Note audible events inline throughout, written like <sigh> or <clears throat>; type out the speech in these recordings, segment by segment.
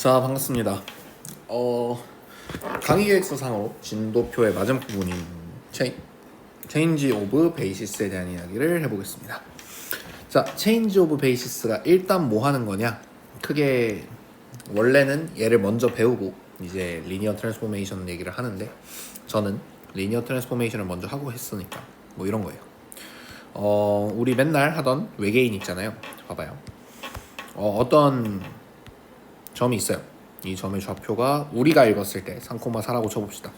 자 반갑습니다. 어 강의 계획서 상으로 진도표의 맞은 부분인 체인 체인지 오브 베이시스에 대한 이야기를 해보겠습니다. 자 체인지 오브 베이시스가 일단 뭐 하는 거냐? 크게 원래는 얘를 먼저 배우고 이제 리니어 트랜스포메이션 얘기를 하는데 저는 리니어 트랜스포메이션을 먼저 하고 했으니까 뭐 이런 거예요. 어 우리 맨날 하던 외계인 있잖아요. 봐봐요. 어, 어떤 점이 있어요. 이 점의 좌표가 우리가 읽었을 때 3,4라고 쳐봅시다.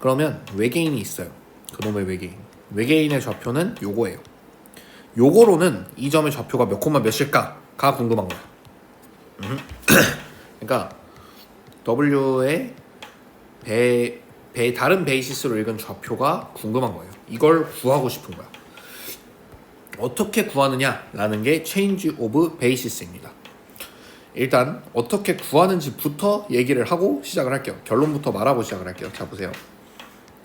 그러면 외계인이 있어요. 그놈의 외계인. 외계인의 좌표는 요거예요. 요거로는 이 점의 좌표가 몇 콤마 몇일까가 궁금한 거야. 음. <clears throat> 그러니까 W의 배, 배 다른 베이시스로 읽은 좌표가 궁금한 거예요. 이걸 구하고 싶은 거야. 어떻게 구하느냐라는 게 change of basis입니다. 일단 어떻게 구하는지부터 얘기를 하고 시작을 할게요. 결론부터 말하고 시작을 할게요. 자 보세요.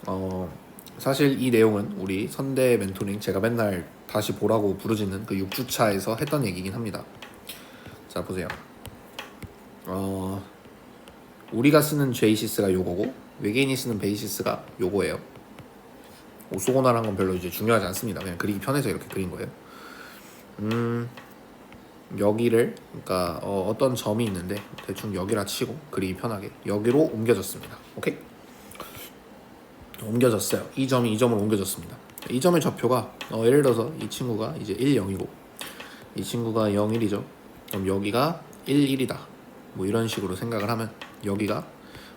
어 사실 이 내용은 우리 선대 멘토링 제가 맨날 다시 보라고 부르짖는 그 6주차에서 했던 얘기긴 합니다. 자 보세요. 어 우리가 쓰는 베이시스가 요거고 외계인이 쓰는 베이시스가 요거예요. 오소고나란 건 별로 이제 중요하지 않습니다. 그냥 그리기 편해서 이렇게 그린 거예요. 음 여기를 그러니까 어, 어떤 점이 있는데 대충 여기라 치고 그리기 편하게 여기로 옮겨졌습니다. 오케이? 옮겨졌어요. 이 점이 이 점으로 옮겨졌습니다. 이 점의 좌표가 어, 예를 들어서 이 친구가 이제 1, 0이고 이 친구가 0, 1이죠. 그럼 여기가 1, 1이다. 뭐 이런 식으로 생각을 하면 여기가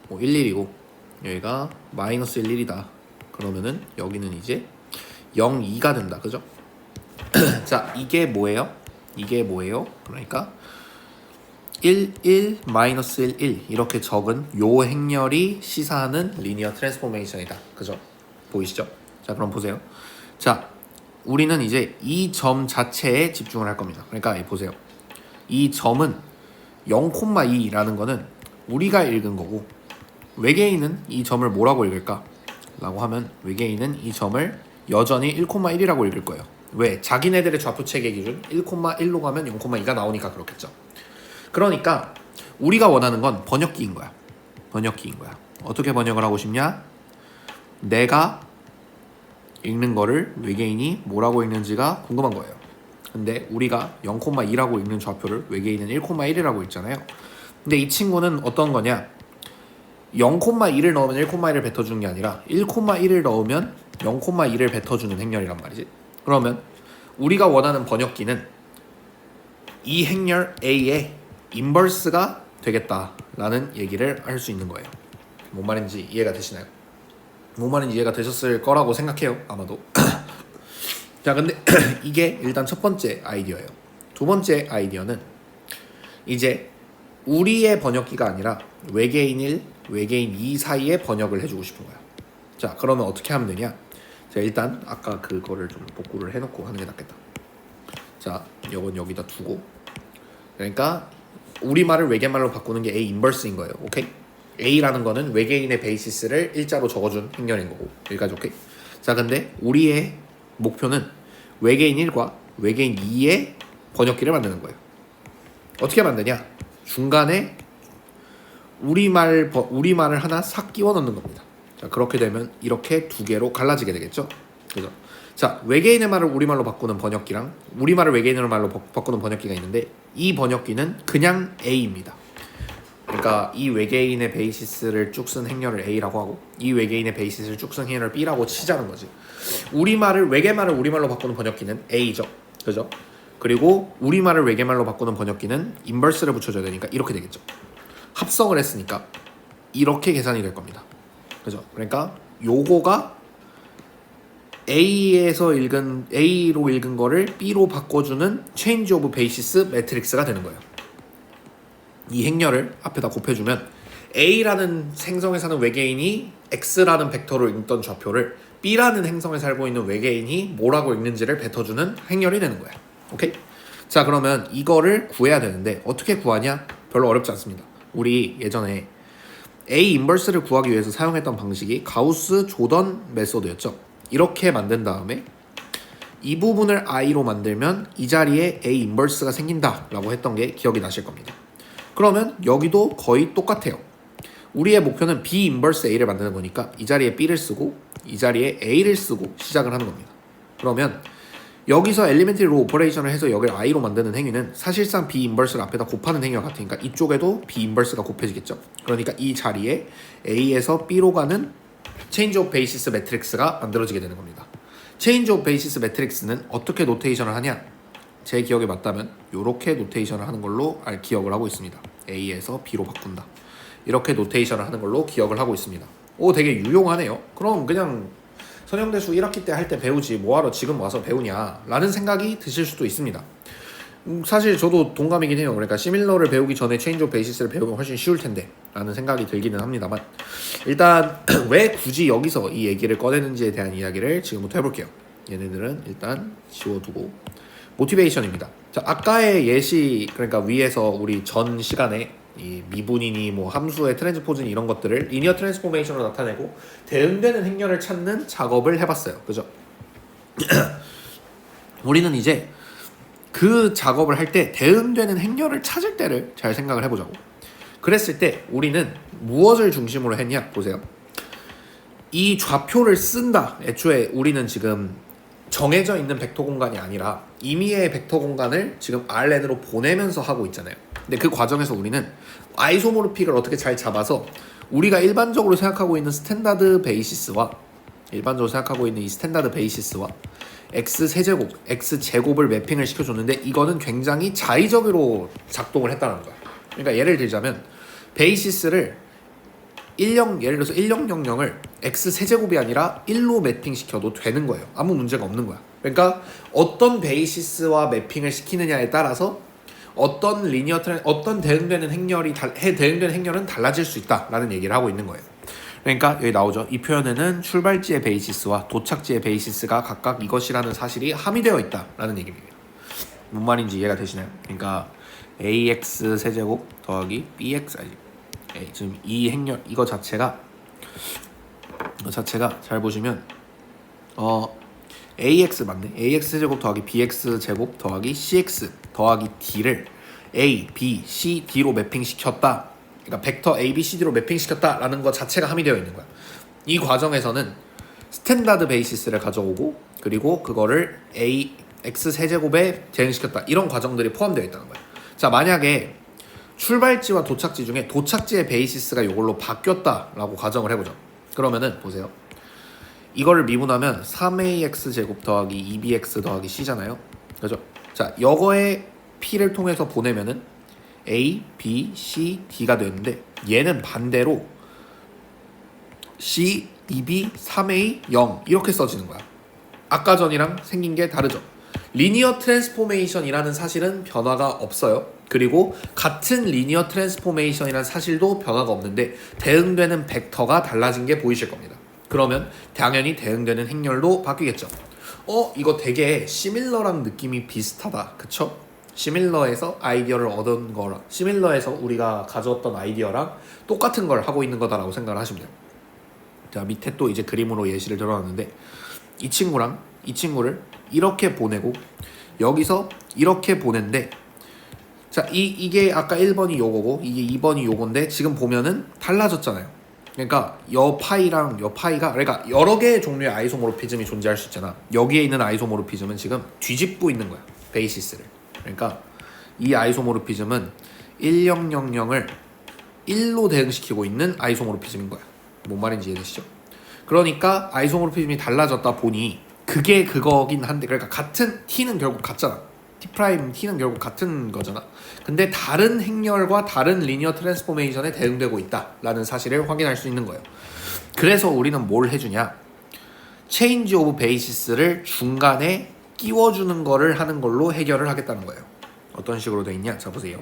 뭐 1, 1이고 여기가 마이너스 1, 1이다. 그러면은 여기는 이제 0, 2가 된다. 그죠? <clears throat> 자, 이게 뭐예요? 이게 뭐예요? 그러니까 1, 1, 마이너스 1, 1 이렇게 적은 요 행렬이 시사하는 리니어 트랜스포메이션이다. 그죠? 보이시죠? 자, 그럼 보세요. 자, 우리는 이제 이 점 자체에 집중을 할 겁니다. 그러니까 이 보세요. 이 점은 0,2라는 거는 우리가 읽은 거고 외계인은 이 점을 뭐라고 읽을까? 라고 하면 외계인은 이 점을 여전히 1,1이라고 읽을 거예요. 왜? 자기네들의 좌표 체계 기준 1,1로 가면 0,2가 나오니까 그렇겠죠. 그러니까 우리가 원하는 건 번역기인 거야. 번역기인 거야. 어떻게 번역을 하고 싶냐? 내가 읽는 거를 외계인이 뭐라고 읽는지가 궁금한 거예요. 근데 우리가 0,2라고 읽는 좌표를 외계인은 1,1이라고 읽잖아요. 근데 이 친구는 어떤 거냐? 0,1을 넣으면 1,1을 뱉어주는 게 아니라 1,1을 넣으면 0,2를 뱉어주는 행렬이란 말이지. 그러면 우리가 원하는 번역기는 이 행렬 A의 인버스가 되겠다라는 얘기를 할 수 있는 거예요. 뭔 말인지 이해가 되시나요? 뭔 말인지 이해가 되셨을 거라고 생각해요. 아마도. <clears throat> 자, 근데 <clears throat> 이게 일단 첫 번째 아이디어예요. 두 번째 아이디어는 이제 우리의 번역기가 아니라 외계인 1, 외계인 2 사이에 번역을 해주고 싶은 거야. 자, 그러면 어떻게 하면 되냐? 자, 일단 아까 그거를 좀 복구를 해놓고 하는 게 낫겠다. 자, 이건 여기다 두고. 그러니까 우리말을 외계말로 바꾸는 게 A 인버스인 거예요. 오케이? A라는 거는 외계인의 베이시스를 일자로 적어준 행렬인 거고 여기까지 오케이? 자, 근데 우리의 목표는 외계인 1과 외계인 2의 번역기를 만드는 거예요. 어떻게 만드냐? 중간에 우리말 버- 우리말을 하나 싹 끼워 넣는 겁니다. 자 그렇게 되면 이렇게 두 개로 갈라지게 되겠죠. 그죠? 자 외계인의 말을 우리말로 바꾸는 번역기랑 우리말을 외계인의 말로 바- 바꾸는 번역기가 있는데 이 번역기는 그냥 A입니다. 그러니까 이 외계인의 베이시스를 쭉 쓴 행렬을 A라고 하고 이 외계인의 베이시스를 쭉 쓴 행렬을 B라고 치자는 거지. 우리말을 외계말을 우리말로 바꾸는 번역기는 A죠. 그죠? 그리고 우리말을 외계말로 바꾸는 번역기는 인버스를 붙여줘야 되니까 이렇게 되겠죠. 합성을 했으니까 이렇게 계산이 될 겁니다. 그죠? 그러니까 요거가 A에서 읽은 A로 읽은 거를 B로 바꿔주는 change of basis 매트릭스가 되는 거예요. 이 행렬을 앞에다 곱해주면 A라는 행성에 사는 외계인이 X라는 벡터로 읽던 좌표를 B라는 행성에 살고 있는 외계인이 뭐라고 읽는지를 뱉어주는 행렬이 되는 거야. 오케이? 자 그러면 이거를 구해야 되는데 어떻게 구하냐? 별로 어렵지 않습니다. 우리 예전에 A 인버스를 구하기 위해서 사용했던 방식이 가우스 조던 메소드였죠. 이렇게 만든 다음에 이 부분을 i로 만들면 이 자리에 A 인버스가 생긴다라고 했던 게 기억이 나실 겁니다. 그러면 여기도 거의 똑같아요. 우리의 목표는 B 인버스 A를 만드는 거니까 이 자리에 B를 쓰고 이 자리에 A를 쓰고 시작을 하는 겁니다. 그러면 여기서 엘리멘트리 로 오퍼레이션을 해서 여기를 i로 만드는 행위는 사실상 b 인버스를 앞에다 곱하는 행위와 같으니까 이쪽에도 b 인버스가 곱해지겠죠. 그러니까 이 자리에 a에서 b로 가는 체인지 오브 베이시스 매트릭스가 만들어지게 되는 겁니다. 체인지 오브 베이시스 매트릭스는 어떻게 노테이션을 하냐? 제 기억에 맞다면 이렇게 노테이션을 하는 걸로 알 기억을 하고 있습니다. a에서 b로 바꾼다. 이렇게 노테이션을 하는 걸로 기억을 하고 있습니다. 오 되게 유용하네요. 그럼 그냥 선형대수 1학기 때 할 때 배우지. 뭐하러 지금 와서 배우냐? 라는 생각이 드실 수도 있습니다. 음, 사실 저도 동감이긴 해요. 그러니까 시밀러를 배우기 전에 체인지 베이시스를 배우면 훨씬 쉬울 텐데 라는 생각이 들기는 합니다만 일단 <clears throat> 왜 굳이 여기서 이 얘기를 꺼내는지에 대한 이야기를 지금부터 해볼게요. 얘네들은 일단 지워두고 모티베이션입니다. 자 아까의 예시 그러니까 위에서 우리 전 시간에 이 미분이니 뭐 함수의 트랜스포즈니 이런 것들을 리니어 트랜스포메이션으로 나타내고 대응되는 행렬을 찾는 작업을 해봤어요. 그죠? <clears throat> 우리는 이제 그 작업을 할 때 대응되는 행렬을 찾을 때를 잘 생각을 해보자고. 그랬을 때 우리는 무엇을 중심으로 했냐? 보세요. 이 좌표를 쓴다. 애초에 우리는 지금 정해져 있는 벡터 공간이 아니라 임의의 벡터 공간을 지금 RN으로 보내면서 하고 있잖아요. 근데 그 과정에서 우리는 아이소모르픽을 어떻게 잘 잡아서 우리가 일반적으로 생각하고 있는 스탠다드 베이시스와 일반적으로 생각하고 있는 이 스탠다드 베이시스와 x 세제곱, x 제곱을 매핑을 시켜줬는데 이거는 굉장히 자의적으로 작동을 했다는 거야. 그러니까 예를 들자면 베이시스를 10 예를 들어서 1000을 x 세제곱이 아니라 1로 매핑 시켜도 되는 거예요. 아무 문제가 없는 거야. 그러니까 어떤 베이시스와 매핑을 시키느냐에 따라서 어떤 리니어 트랜 어떤 대응되는 행렬이 달, 해 대응되는 행렬은 달라질 수 있다라는 얘기를 하고 있는 거예요. 그러니까 여기 나오죠. 이 표현에는 출발지의 베이시스와 도착지의 베이시스가 각각 이것이라는 사실이 함의되어 있다라는 얘기입니다. 뭔 말인지 이해가 되시나요? 그러니까 ax 세제곱 더하기 bx 아니 에, 지금 이 행렬 이거 자체가 이거 자체가 잘 보시면 어 ax 맞네 ax 제곱 더하기 bx 제곱 더하기 cx 더하기 d를 a, b, c, d로 매핑 시켰다. 그러니까 벡터 a, b, c, d로 매핑 시켰다라는 것 자체가 함의되어 있는 거야. 이 과정에서는 스탠다드 베이시스를 가져오고 그리고 그거를 a, x 세제곱에 대응시켰다. 이런 과정들이 포함되어 있다는 거야. 자 만약에 출발지와 도착지 중에 도착지의 베이시스가 이걸로 바뀌었다라고 가정을 해보죠. 그러면은 보세요. 이거를 미분하면 3ax 제곱 더하기 2bx 더하기 c잖아요. 그죠? 자, 여거의 p를 통해서 보내면은 a, b, c, d가 되는데 얘는 반대로 c, 2b, 3a, 0 이렇게 써지는 거야. 아까 전이랑 생긴 게 다르죠. 리니어 트랜스포메이션이라는 사실은 변화가 없어요. 그리고 같은 리니어 트랜스포메이션이라는 사실도 변화가 없는데 대응되는 벡터가 달라진 게 보이실 겁니다. 그러면 당연히 대응되는 행렬도 바뀌겠죠. 어 이거 되게 시밀러랑 느낌이 비슷하다. 그쵸? 시밀러에서 아이디어를 얻은 거랑 시밀러에서 우리가 가져왔던 아이디어랑 똑같은 걸 하고 있는 거다라고 생각을 하시면 돼요. 자 밑에 또 이제 그림으로 예시를 들어놨는데 이 친구랑 이 친구를 이렇게 보내고 여기서 이렇게 보낸데 자 이, 이게 아까 1번이 요거고 이게 2번이 요건데 지금 보면은 달라졌잖아요. 그러니까 여 파이랑 여 파이가 그러니까 여러 개의 종류의 아이소모르피즘이 존재할 수 있잖아. 여기에 있는 아이소모르피즘은 지금 뒤집고 있는 거야. 베이시스를. 그러니까 이 아이소모르피즘은 1000을 1로 대응시키고 있는 아이소모르피즘인 거야. 뭔 말인지 이해되시죠? 그러니까 아이소모르피즘이 달라졌다 보니 그게 그거긴 한데 그러니까 같은 t는 결국 같잖아. T 프라임 t는 결국 같은 거잖아. 근데 다른 행렬과 다른 리니어 트랜스포메이션에 대응되고 있다라는 사실을 확인할 수 있는 거예요. 그래서 우리는 뭘 해주냐? 체인지 오브 베이시스를 중간에 끼워주는 거를 하는 걸로 해결을 하겠다는 거예요. 어떤 식으로 돼 있냐? 자 보세요.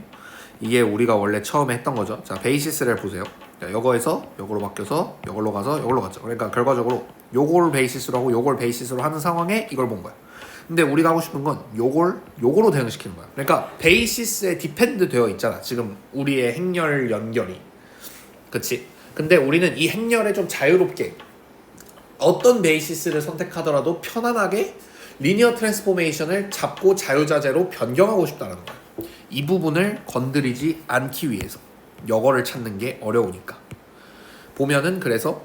이게 우리가 원래 처음에 했던 거죠. 자 베이시스를 보세요. 자, 요거에서 요거로 바뀌어서 요걸로 가서 요걸로 갔죠. 그러니까 결과적으로 요걸 베이시스로 하고 요걸 베이시스로 하는 상황에 이걸 본 거야. 근데 우리가 하고 싶은 건 요걸 요거로 대응시키는 거야. 그러니까 베이시스에 디펜드 되어 있잖아. 지금 우리의 행렬 연결이. 그치? 근데 우리는 이 행렬에 좀 자유롭게 어떤 베이시스를 선택하더라도 편안하게 리니어 트랜스포메이션을 잡고 자유자재로 변경하고 싶다는 거야. 이 부분을 건드리지 않기 위해서 여거를 찾는 게 어려우니까 보면은 그래서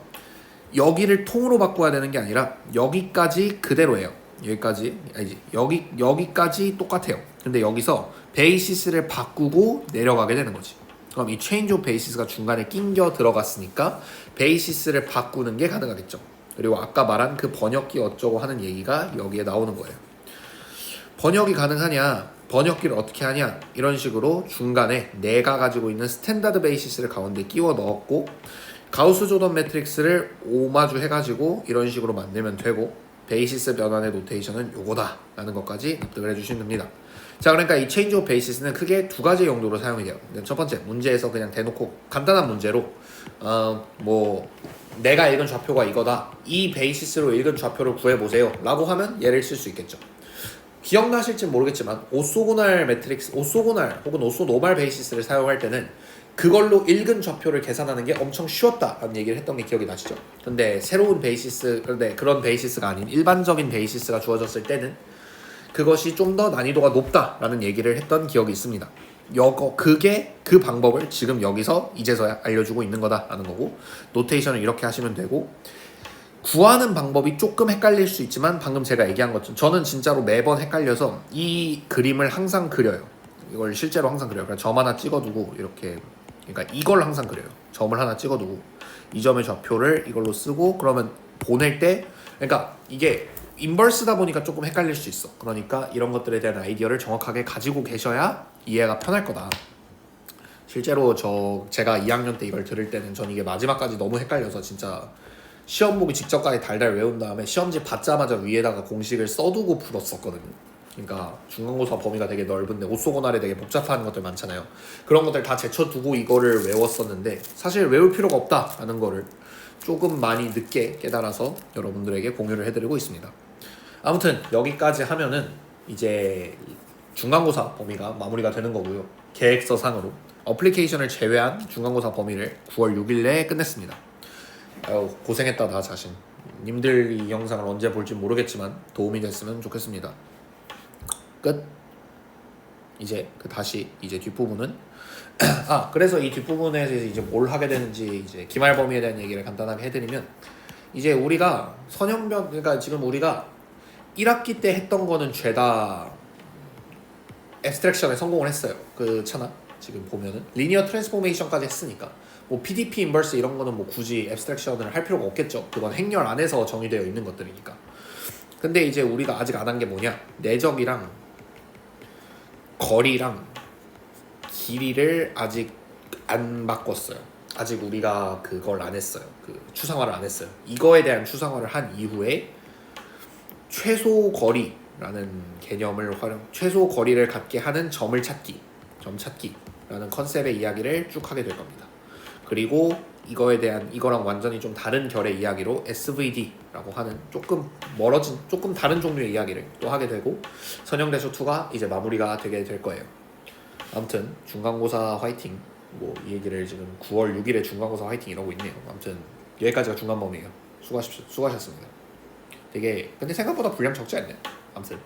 여기를 통으로 바꿔야 되는 게 아니라 여기까지 그대로예요. 여기까지 아니지 여기 여기까지 똑같아요. 근데 여기서 베이시스를 바꾸고 내려가게 되는 거지. 그럼 이 체인지 오브 베이시스가 중간에 낑겨 들어갔으니까 베이시스를 바꾸는 게 가능하겠죠. 그리고 아까 말한 그 번역기 어쩌고 하는 얘기가 여기에 나오는 거예요. 번역이 가능하냐? 번역기를 어떻게 하냐? 이런 식으로 중간에 내가 가지고 있는 스탠다드 베이시스를 가운데 끼워 넣었고 가우스 조던 매트릭스를 오마주 해가지고 이런 식으로 만들면 되고 베이시스 변환의 노테이션은 요거다 라는 것까지 납득을 해주시면 됩니다. 자 그러니까 이 체인지 오브 베이시스는 크게 두 가지 용도로 사용이 돼요. 첫 번째 문제에서 그냥 대놓고 간단한 문제로 어 뭐 내가 읽은 좌표가 이거다. 이 베이시스로 읽은 좌표를 구해보세요. 라고 하면 얘를 쓸 수 있겠죠. 기억나실지 모르겠지만 오소고날 매트릭스, 오소고날 혹은 오소노말 베이시스를 사용할 때는 그걸로 읽은 좌표를 계산하는 게 엄청 쉬웠다라는 얘기를 했던 게 기억이 나시죠? 근데 새로운 베이시스, 그런데 그런 베이시스가 아닌 일반적인 베이시스가 주어졌을 때는 그것이 좀 더 난이도가 높다라는 얘기를 했던 기억이 있습니다. 여거 그게 그 방법을 지금 여기서 이제서야 알려주고 있는 거다라는 거고 노테이션을 이렇게 하시면 되고 구하는 방법이 조금 헷갈릴 수 있지만 방금 제가 얘기한 것처럼 저는 진짜로 매번 헷갈려서 이 그림을 항상 그려요. 이걸 실제로 항상 그려요. 그러니까 점 하나 찍어두고 이렇게 그러니까 이걸 항상 그려요. 점을 하나 찍어두고 이 점의 좌표를 이걸로 쓰고 그러면 보낼 때 그러니까 이게 인버스다 보니까 조금 헷갈릴 수 있어. 그러니까 이런 것들에 대한 아이디어를 정확하게 가지고 계셔야 이해가 편할 거다. 실제로 저 제가 2학년 때 이걸 들을 때는 전 이게 마지막까지 너무 헷갈려서 진짜 시험 보기 직전까지 달달 외운 다음에 시험지 받자마자 위에다가 공식을 써두고 풀었었거든요. 그러니까 중간고사 범위가 되게 넓은데 오소고날에 되게 복잡한 것들 많잖아요. 그런 것들 다 제쳐두고 이거를 외웠었는데 사실 외울 필요가 없다라는 거를 조금 많이 늦게 깨달아서 여러분들에게 공유를 해드리고 있습니다. 아무튼 여기까지 하면은 이제 중간고사 범위가 마무리가 되는 거고요. 계획서상으로 어플리케이션을 제외한 중간고사 범위를 9월 6일 내에 끝냈습니다. 아유, 고생했다 나 자신. 님들 이 영상을 언제 볼지 모르겠지만 도움이 됐으면 좋겠습니다. 끝. 이제 그 다시 이제 뒷부분은 <clears throat> 아 그래서 이 뒷부분에서 이제 뭘 하게 되는지 이제 기말 범위에 대한 얘기를 간단하게 해드리면 이제 우리가 선형변 그러니까 지금 우리가 1학기 때 했던 거는 죄다 앱스트랙션에 성공을 했어요. 그 차나 지금 보면은 리니어 트랜스포메이션까지 했으니까 뭐 PDP 인버스 이런 거는 뭐 굳이 앱스트랙션을 할 필요가 없겠죠. 그건 행렬 안에서 정의되어 있는 것들이니까. 근데 이제 우리가 아직 안 한 게 뭐냐? 내적이랑 거리랑 길이를 아직 안 바꿨어요. 아직 우리가 그걸 안 했어요. 그 추상화를 안 했어요. 이거에 대한 추상화를 한 이후에 최소 거리라는 개념을 활용, 최소 거리를 갖게 하는 점을 찾기, 점 찾기라는 컨셉의 이야기를 쭉 하게 될 겁니다. 그리고 이거에 대한 이거랑 완전히 좀 다른 결의 이야기로 SVD라고 하는 조금 멀어진 조금 다른 종류의 이야기를 또 하게 되고 선형대쇼 2가 이제 마무리가 되게 될 거예요. 아무튼 중간고사 화이팅. 뭐 이 얘기를 지금 9월 6일에 중간고사 화이팅 이러고 있네요. 아무튼 여기까지가 중간 범위예요. 수고하십시오. 수고하셨습니다. 되게 근데 생각보다 분량 적지 않네. 아무튼